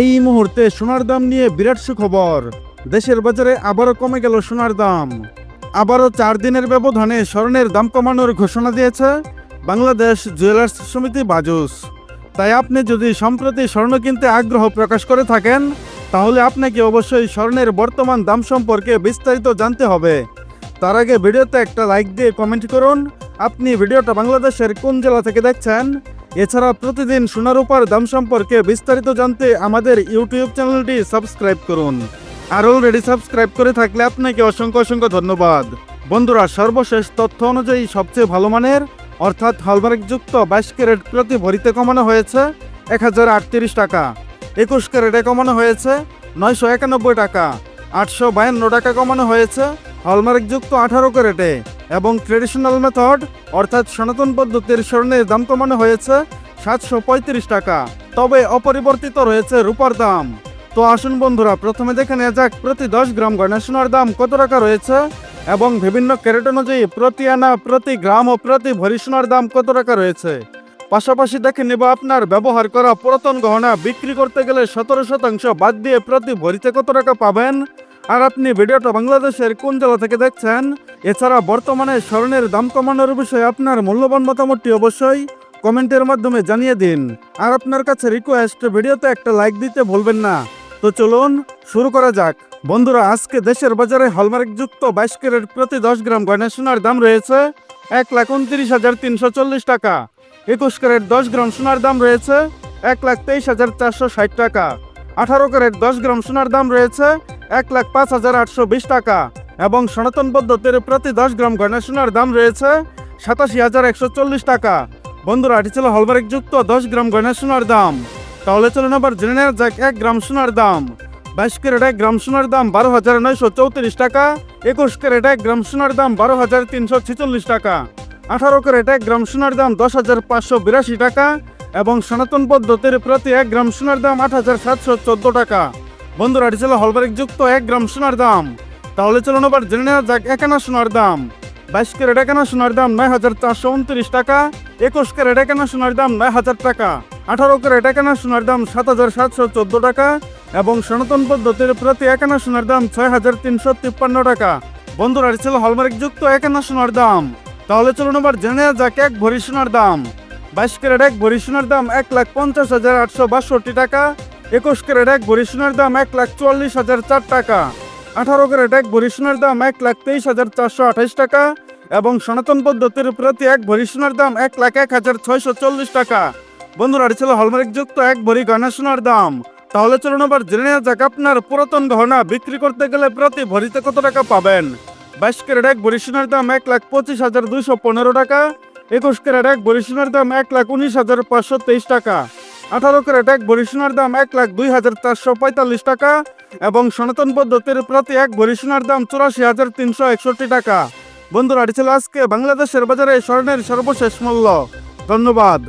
এই মুহূর্তে সোনার দাম নিয়ে বিরাট সুখবর। দেশের বাজারে আবারও কমে গেল সোনার দাম। আবারও চার দিনের ব্যবধানে স্বর্ণের দাম কমানোর ঘোষণা দিয়েছে বাংলাদেশ জুয়েলার্স সমিতি বাজুস। তাই আপনি যদি সম্প্রতি স্বর্ণ কিনতে আগ্রহ প্রকাশ করে থাকেন, তাহলে আপনাকে অবশ্যই স্বর্ণের বর্তমান দাম সম্পর্কে বিস্তারিত জানতে হবে। তার আগে ভিডিওতে একটা লাইক দিয়ে কমেন্ট করুন। আপনি ভিডিওটা বাংলাদেশের কোন জেলা থেকে দেখছেন এছাড়া প্রতিদিন সোনার উপর দাম সম্পর্কে বিস্তারিত জানতে আমাদের ইউটিউব চ্যানেলটি সাবস্ক্রাইব করুন। আর অলরেডি সাবস্ক্রাইব করে থাকলে আপনাকে অসংখ্য অসংখ্য ধন্যবাদ। বন্ধুরা, সর্বশেষ তথ্য অনুযায়ী সবচেয়ে ভালো মানের, অর্থাৎ হলমার্কযুক্ত বাইশ ক্যারেট প্রতি ভরিতে কমানো হয়েছে এক হাজার আটত্রিশ টাকা, একুশ ক্যারেটে কমানো হয়েছে নয়শো একানব্বই টাকা, আটশো বায়ান্ন টাকা কমানো হয়েছে হলমার্কযুক্ত আঠারো ক্যারেটে। এবং ট্রেডিশনাল মেথড, অর্থাৎ সনাতন পদ্ধতির স্বর্ণের দাম কমানো হয়েছে সাতশো পঁয়ত্রিশ টাকা। তবে অপরিবর্তিত রয়েছে রূপার দাম। তো আসুন বন্ধুরা, প্রথমে দেখে নেওয়া যাক প্রতি দশ গ্রাম গয়না সোনার দাম কত টাকা রয়েছে এবং বিভিন্ন ক্যারেট অনুযায়ী প্রতি আনা, প্রতি গ্রাম ও প্রতি ভরি সোনার দাম কত টাকা রয়েছে? পাশাপাশি দেখে নেব আপনার ব্যবহার করা পুরাতন গহনা বিক্রি করতে গেলে সতেরো শতাংশ বাদ দিয়ে প্রতি ভরিতে কত টাকা পাবেন? আর আপনি ভিডিওটা বাংলাদেশের কোন জেলা থেকে দেখছেন? এছাড়া বর্তমানে স্বর্ণের দাম কমানোর বিষয়ে আপনার মূল্যবান মতামতটি অবশ্যই কমেন্টের মাধ্যমে জানিয়ে দিন। আর আপনার কাছে রিকোয়েস্ট ভিডিওতে একটা লাইক দিতে ভুলবেন না। তো চলুন শুরু করা যাক। বন্ধুরা, আজকে দেশের বাজারে হলমার্কযুক্ত বাইশ ক্যারেট প্রতি দশ গ্রাম গয়না সোনার দাম রয়েছে এক লাখ উনত্রিশ হাজার তিনশো চল্লিশ টাকা। একুশ ক্যারেট দশ গ্রাম সোনার দাম রয়েছে এক লাখ তেইশ হাজার চারশো ষাট টাকা। আঠারো ক্যারেট দশ গ্রাম সোনার দাম রয়েছে এক লাখ পাঁচ হাজার আটশো বিশ টাকা। এবং সনাতন পদ্ধতির প্রতি দশ গ্রাম গয়না সোনার দাম রয়েছে সাতাশি হাজার একশো চল্লিশ টাকা। বন্ধুরা, এটি ছিল হলমার্ক যুক্ত দশ গ্রাম গয়না সোনার দাম। তাহলে চলুন আবার জেনে নেওয়া যাক এক গ্রাম সোনার দাম। বাইশ ক্যারেট এক গ্রাম সোনার দাম বারো হাজার নয়শো চৌত্রিশ টাকা। একুশ ক্যারেট এক গ্রাম সোনার দাম বারো হাজার তিনশো ছেচল্লিশ টাকা। আঠারো ক্যারেট এক গ্রাম সোনার দাম দশ হাজার পাঁচশো বিরাশি টাকা। এবং সনাতন পদ্ধতির প্রতি এক গ্রাম সোনার দাম আট হাজার সাতশো চোদ্দ টাকা। বন্ধুরা এটি ছিল হলমার্ক যুক্ত এক গ্রাম সোনার দাম। তাহলে চলুন আবার জেনে নেওয়া যাক একানা সোনার দাম। বাইশ ক্যারেট একানা সোনার দাম নয় হাজার চারশো উনত্রিশ টাকা, একুশ ক্যারেট একানা সোনার দাম নয় হাজার টাকা, আঠারো ক্যারেট একানা সোনার দাম সাত হাজার সাতশো চোদ্দ টাকা এবং সনাতন পদ্ধতির প্রতি একানা সোনার দাম ছয় হাজার তিনশো তিপ্পান্ন টাকা। বন্ধুরা এটি ছিল হলমার্ক যুক্ত একানা সোনার দাম। তাহলে চলুন আবার জেনে নেওয়া যাক এক ভরি সোনার দাম। বাইশ ক্যারেট এক ভরি সোনার দাম এক লাখ পঞ্চাশ হাজার আটশো বাষট্টি টাকা একুশ ক্যারেট এক ভরি দাম এক লাখ চুয়াল্লিশ হাজার চার টাকা। আঠারো ক্যারেট এক ভরি দাম এক লাখ তেইশ হাজার চারশো আঠাইশ টাকা এবং সনাতন পদ্ধতির প্রতি এক ভরি দাম এক লাখ এক হাজার ছয়শো চল্লিশ টাকা। বন্ধুরা ছিল হলমার্ক যুক্ত এক ভরি গয়না সোনার দাম। তাহলে চলুন আবার জেনে নেওয়া যাক আপনার পুরাতন গহনা বিক্রি করতে গেলে প্রতি ভরিতে কত টাকা পাবেন? বাইশ ক্যারেট এক ভরি দাম এক লাখ পঁচিশ হাজার দুইশো পনেরো টাকা। একুশ ক্যারেট এক ভরি দাম এক লাখ উনিশ হাজার পাঁচশো তেইশ টাকা। আঠারো ক্যারেট এক ভরি সোনার দাম এক লাখ দুই হাজার চারশো পঁয়তাল্লিশ টাকা এবং সনাতন পদ্ধতির প্রতি এক ভরি সোনার দাম চুরাশি হাজার তিনশো একষট্টি টাকা। বন্ধুরা ছিল আজকে বাংলাদেশের বাজারে স্বর্ণের সর্বশেষ মূল্য। ধন্যবাদ।